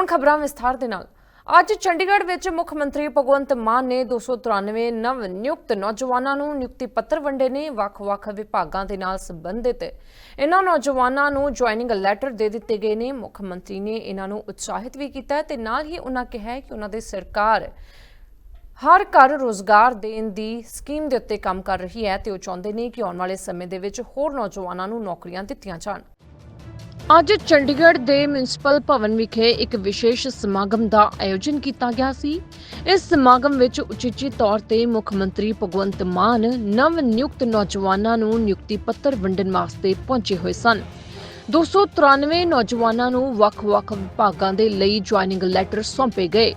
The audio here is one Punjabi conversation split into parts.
ਹੁਣ ਖਬਰਾਂ ਵਿਸਥਾਰ ਦੇ ਨਾਲ। ਅੱਜ ਚੰਡੀਗੜ੍ਹ ਵਿੱਚ ਮੁੱਖ ਮੰਤਰੀ ਭਗਵੰਤ ਮਾਨ ਨੇ 293 ਨਵ ਨਿਯੁਕਤ ਨੌਜਵਾਨਾਂ ਨੂੰ ਨਿਯੁਕਤੀ ਪੱਤਰ ਵੰਡੇ ਨੇ ਵੱਖ-ਵੱਖ ਵਿਭਾਗਾਂ ਦੇ ਨਾਲ ਸੰਬੰਧਿਤ। ਇਹਨਾਂ ਨੌਜਵਾਨਾਂ ਨੂੰ ਜੁਆਇਨਿੰਗ ਲੈਟਰ ਦੇ ਦਿੱਤੇ ਗਏ ਨੇ। ਮੁੱਖ ਮੰਤਰੀ ਨੇ ਇਹਨਾਂ ਨੂੰ ਉਤਸ਼ਾਹਿਤ ਵੀ ਕੀਤਾ ਹੈ ਤੇ ਨਾਲ ਹੀ ਉਹਨਾਂ ਕਿਹਾ ਕਿ ਉਹਨਾਂ ਦੀ ਸਰਕਾਰ ਹਰ ਘਰ ਰੋਜ਼ਗਾਰ ਦੇਣ ਦੀ ਸਕੀਮ ਦੇ ਉੱਤੇ ਕੰਮ ਕਰ ਰਹੀ ਹੈ ਤੇ ਉਹ ਚਾਹੁੰਦੇ ਨੇ ਕਿ ਆਉਣ ਵਾਲੇ ਸਮੇਂ ਦੇ ਵਿੱਚ ਹੋਰ ਨੌਜਵਾਨਾਂ ਨੂੰ ਨੌਕਰੀਆਂ ਦਿੱਤੀਆਂ ਜਾਣ। ਅੱਜ ਚੰਡੀਗੜ੍ਹ ਦੇ ਮਿਊਨਿਸਪਲ ਭਵਨ ਵਿਖੇ ਇੱਕ ਵਿਸ਼ੇਸ਼ ਸਮਾਗਮ ਦਾ ਆਯੋਜਨ ਕੀਤਾ ਗਿਆ ਸੀ। ਇਸ ਸਮਾਗਮ ਵਿੱਚ ਉਚੇਚੇ ਤੌਰ ਤੇ ਮੁੱਖ ਮੰਤਰੀ ਭਗਵੰਤ ਮਾਨ, ਨਵ ਨਿਯੁਕਤ ਨੌਜਵਾਨਾਂ ਨੂੰ ਨਿਯੁਕਤੀ ਪੱਤਰ ਵੰਡਣ ਵਾਸਤੇ ਪਹੁੰਚੇ ਹੋਏ ਸਨ। 293 ਨੌਜਵਾਨਾਂ ਨੂੰ ਵੱਖ-ਵੱਖ ਵਿਭਾਗਾਂ ਦੇ ਲਈ ਜੁਆਇਨਿੰਗ ਲੈਟਰ ਸੌਂਪੇ ਗਏ।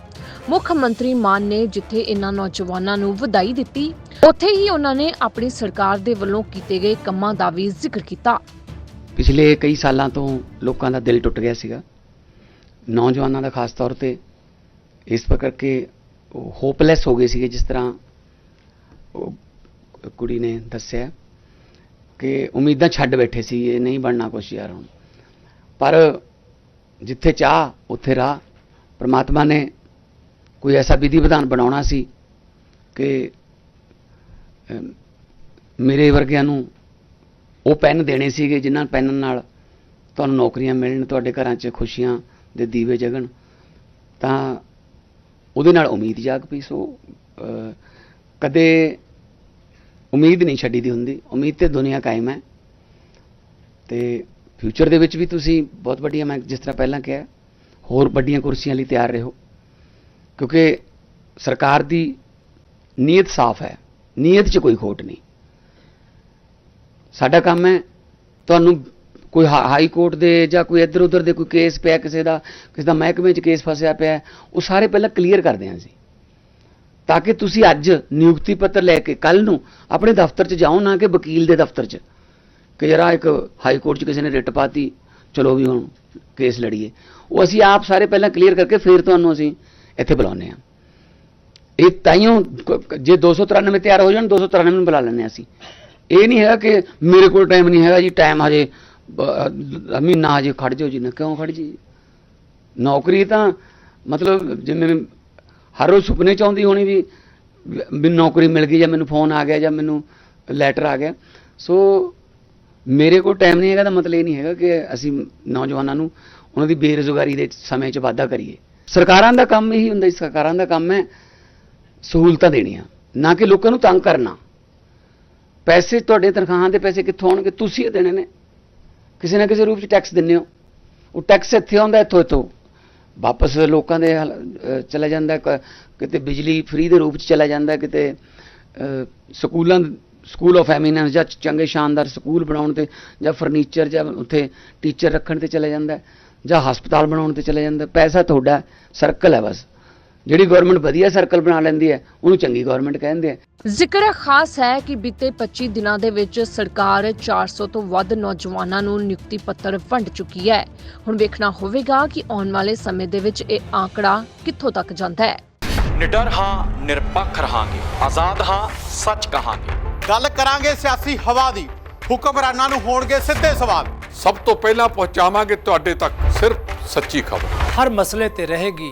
ਮੁੱਖ ਮੰਤਰੀ ਮਾਨ ਨੇ ਜਿੱਥੇ ਇਹਨਾਂ ਨੌਜਵਾਨਾਂ ਨੂੰ ਵਧਾਈ ਦਿੱਤੀ, ਉੱਥੇ ਹੀ ਉਹਨਾਂ ਨੇ ਆਪਣੀ ਸਰਕਾਰ ਦੇ ਵੱਲੋਂ ਕੀਤੇ ਗਏ ਕੰਮਾਂ ਦਾ ਵੀ ਜ਼ਿਕਰ ਕੀਤਾ। ਪਿਛਲੇ ਕਈ ਸਾਲਾਂ ਤੋਂ ਲੋਕਾਂ ਦਾ ਦਿਲ ਟੁੱਟ ਗਿਆ ਸੀਗਾ। ਨੌਜਵਾਨਾਂ ਦਾ ਖਾਸ ਤੌਰ ਤੇ ਇਸ ਪ੍ਰਕਾਰ ਕਿ ਹੋਪਲੈਸ ਹੋ ਗਏ ਸੀਗੇ, ਜਿਸ ਤਰ੍ਹਾਂ ਉਹ ਕੁੜੀ ਨੇ ਦੱਸਿਆ ਕਿ ਉਮੀਦਾਂ ਛੱਡ ਬੈਠੇ ਸੀ, ਇਹ ਨਹੀਂ ਬਣਨਾ ਕੁਛ ਯਾਰ ਹੁਣ। ਪਰ ਜਿੱਥੇ ਚਾਹ, ਉੱਥੇ ਰਾਹ। ਪ੍ਰਮਾਤਮਾ ਨੇ ਕੋਈ ਐਸਾ ਵਿਧੀ ਵਿਧਾਨ ਬਣਾਉਣਾ ਸੀ ਕਿ ਮੇਰੇ ਵਰਗਿਆਂ ਨੂੰ ਉਹ ਪੈਨ ਦੇਣੇ ਸੀਗੇ ਜਿਨ੍ਹਾਂ ਪੈਨ ਨਾਲ ਤੁਹਾਨੂੰ ਨੌਕਰੀਆਂ ਮਿਲਣ, ਤੁਹਾਡੇ ਘਰਾਂ 'ਚ ਖੁਸ਼ੀਆਂ ਦੇ ਦੀਵੇ ਜਗਣ। ਤਾਂ ਉਹਦੇ ਨਾਲ ਉਮੀਦ ਜਾਗ ਪਈ। ਸੋ ਕਦੇ ਉਮੀਦ ਨਹੀਂ ਛੱਡੀ ਦੀ ਹੁੰਦੀ। ਉਮੀਦ ਤੇ ਦੁਨੀਆ ਕਾਇਮ ਹੈ। ਤੇ ਫਿਊਚਰ ਦੇ ਵਿੱਚ ਵੀ ਤੁਸੀਂ ਬਹੁਤ ਵੱਡੀਆਂ, ਮੈਂ ਜਿਸ ਤਰ੍ਹਾਂ ਪਹਿਲਾਂ ਕਿਹਾ, ਹੋਰ ਵੱਡੀਆਂ ਕੁਰਸੀਆਂ ਲਈ ਤਿਆਰ ਰਹੋ। ਕਿਉਂਕਿ ਸਰਕਾਰ ਦੀ ਨੀਅਤ ਸਾਫ਼ ਹੈ। ਨੀਅਤ 'ਚ ਕੋਈ ਖੋਟ ਨਹੀਂ। ਸਾਡਾ ਕੰਮ ਹੈ ਤੁਹਾਨੂੰ ਕੋਈ ਹਾ- ਹਾਈ ਕੋਰਟ ਦੇ ਜਾਂ ਕੋਈ ਇੱਧਰ ਉੱਧਰ ਦੇ ਕੋਈ ਕੇਸ ਪਿਆ ਕਿਸੇ ਦਾ ਕਿਸੇ ਦਾ ਮਹਿਕਮੇ 'ਚ ਕੇਸ ਫਸਿਆ ਪਿਆ ਉਹ ਸਾਰੇ ਪਹਿਲਾਂ ਕਲੀਅਰ ਕਰਦੇ ਹਾਂ ਅਸੀਂ। ਤਾਂ ਕਿ ਤੁਸੀਂ ਅੱਜ ਨਿਯੁਕਤੀ ਪੱਤਰ ਲੈ ਕੇ ਕੱਲ ਨੂੰ ਆਪਣੇ ਦਫ਼ਤਰ 'ਚ ਜਾਓ ਨਾ ਕਿ ਵਕੀਲ ਦੇ ਦਫ਼ਤਰ 'ਚ, ਕਿ ਜਰਾ ਇੱਕ ਹਾਈ ਕੋਰਟ 'ਚ ਕਿਸੇ ਨੇ ਰਿਟ ਪਾਤੀ, ਚਲੋ ਵੀ ਹੁਣ ਕੇਸ ਲੜੀਏ। ਉਹ ਅਸੀਂ ਆਪ ਸਾਰੇ ਪਹਿਲਾਂ ਕਲੀਅਰ ਕਰਕੇ ਫਿਰ ਤੁਹਾਨੂੰ ਅਸੀਂ ਇੱਥੇ ਬੁਲਾਉਂਦੇ ਹਾਂ। ਇਹ ਤਾਈਓ ਜੇ 293 ਤਿਆਰ ਹੋ ਜਾਣ 293 ਨੂੰ ਬੁਲਾ ਲੈਂਦੇ ਹਾਂ ਅਸੀਂ। ਇਹ ਨਹੀਂ ਹੈਗਾ ਕਿ ਮੇਰੇ ਕੋਲ ਟਾਈਮ ਨਹੀਂ ਹੈਗਾ ਜੀ ਟਾਈਮ ਹਜੇ ਮਹੀਨਾ ਹਜੇ ਖੜ ਜਾਓ ਜੀ। ਨਾ ਕਿਉਂ ਖੜ ਜੀ ਨੌਕਰੀ ਤਾਂ, ਮਤਲਬ ਜਿਵੇਂ ਹਰ ਰੋਜ਼ ਸੁਪਨੇ ਚ ਆਉਂਦੀ ਹੋਣੀ ਵੀ ਮੈਨੂੰ ਨੌਕਰੀ ਮਿਲ ਗਈ ਜਾਂ ਮੈਨੂੰ ਫੋਨ ਆ ਗਿਆ ਜਾਂ ਮੈਨੂੰ ਲੈਟਰ ਆ ਗਿਆ। ਸੋ ਮੇਰੇ ਕੋਲ ਟਾਈਮ ਨਹੀਂ ਹੈਗਾ ਤਾਂ ਮਤਲਬ ਇਹ ਨਹੀਂ ਹੈਗਾ ਕਿ ਅਸੀਂ ਨੌਜਵਾਨਾਂ ਨੂੰ ਉਹਨਾਂ ਦੀ ਬੇਰੁਜ਼ਗਾਰੀ ਦੇ ਸਮੇਂ 'ਚ ਵਾਧਾ ਕਰੀਏ। ਸਰਕਾਰਾਂ ਦਾ ਕੰਮ ਇਹੀ ਹੁੰਦਾ ਸਰਕਾਰਾਂ ਦਾ ਕੰਮ ਹੈ ਸਹੂਲਤਾਂ ਦੇਣੀਆਂ, ਨਾ ਕਿ ਲੋਕਾਂ ਨੂੰ ਤੰਗ ਕਰਨਾ। ਪੈਸੇ ਤੁਹਾਡੇ ਤਨਖਾਹਾਂ ਦੇ ਪੈਸੇ ਕਿੱਥੋਂ ਆਉਣਗੇ? ਤੁਸੀਂ ਇਹ ਦੇਣੇ ਨੇ। ਕਿਸੇ ਨਾ ਕਿਸੇ ਰੂਪ 'ਚ ਟੈਕਸ ਦਿੰਦੇ ਹੋ। ਉਹ ਟੈਕਸ ਇੱਥੇ ਆਉਂਦਾ, ਇੱਥੋਂ ਇੱਥੋਂ। ਵਾਪਸ ਲੋਕਾਂ ਦੇ ਹਲ- ਚਲਾ ਜਾਂਦਾ, ਕ- ਕਿਤੇ ਬਿਜਲੀ ਫ੍ਰੀ ਦੇ ਰੂਪ 'ਚ ਚਲਾ ਜਾਂਦਾ, ਕਿਤੇ ਸਕੂਲਾਂ ਸਕੂਲ ਆਫ ਐਮੀਨੈਂਸ ਜਾਂ ਚੰਗੇ ਸ਼ਾਨਦਾਰ ਸਕੂਲ ਬਣਾਉਣ ਤੇ ਜਾਂ ਫਰਨੀਚਰ ਜਾਂ ਉੱਥੇ ਟੀਚਰ ਰੱਖਣ ਤੇ ਚਲਾ ਜਾਂਦਾ, ਜਾਂ ਹਸਪਤਾਲ ਬਣਾਉਣ ਤੇ ਚਲਾ ਜਾਂਦਾ। ਪੈਸਾ ਤੁਹਾਡਾ ਸਰਕਲ ਹੈ ਬਸ। ਜਿਹੜੀ ਗਵਰਨਮੈਂਟ ਵਧੀਆ ਸਰਕਲ ਬਣਾ ਲੈਂਦੀ ਹੈ ਉਹਨੂੰ ਚੰਗੀ ਗਵਰਨਮੈਂਟ ਕਹਿੰਦੇ ਆ। ਜ਼ਿਕਰ ਖਾਸ ਹੈ ਕਿ ਬੀਤੇ 25 ਦਿਨਾਂ ਦੇ ਵਿੱਚ ਸਰਕਾਰ 400 ਤੋਂ ਵੱਧ ਨੌਜਵਾਨਾਂ ਨੂੰ ਨਿਯੁਕਤੀ ਪੱਤਰ ਵੰਡ ਚੁੱਕੀ ਹੈ। ਹੁਣ ਵੇਖਣਾ ਹੋਵੇਗਾ ਕਿ ਆਉਣ ਵਾਲੇ ਸਮੇਂ ਦੇ ਵਿੱਚ ਇਹ ਆંકੜਾ ਕਿੱਥੋਂ ਤੱਕ ਜਾਂਦਾ ਹੈ। ਨਿਡਰ ਹਾਂ ਨਿਰਪੱਖ ਰਹਾਂਗੇ। ਆਜ਼ਾਦ ਹਾਂ ਸੱਚ ਕਹਾਂਗੇ। ਗੱਲ ਕਰਾਂਗੇ ਸਿਆਸੀ ਹਵਾ ਦੀ। ਹੁਕਮਰਾਨਾਂ ਨੂੰ ਹੋਣਗੇ ਸਿੱਧੇ ਸਵਾਲ। ਸਭ ਤੋਂ ਪਹਿਲਾਂ ਪਹੁੰਚਾਵਾਂਗੇ ਤੁਹਾਡੇ ਤੱਕ ਸਿਰਫ ਸੱਚੀ ਖਬਰ। ਹਰ ਮਸਲੇ ਤੇ ਰਹੇਗੀ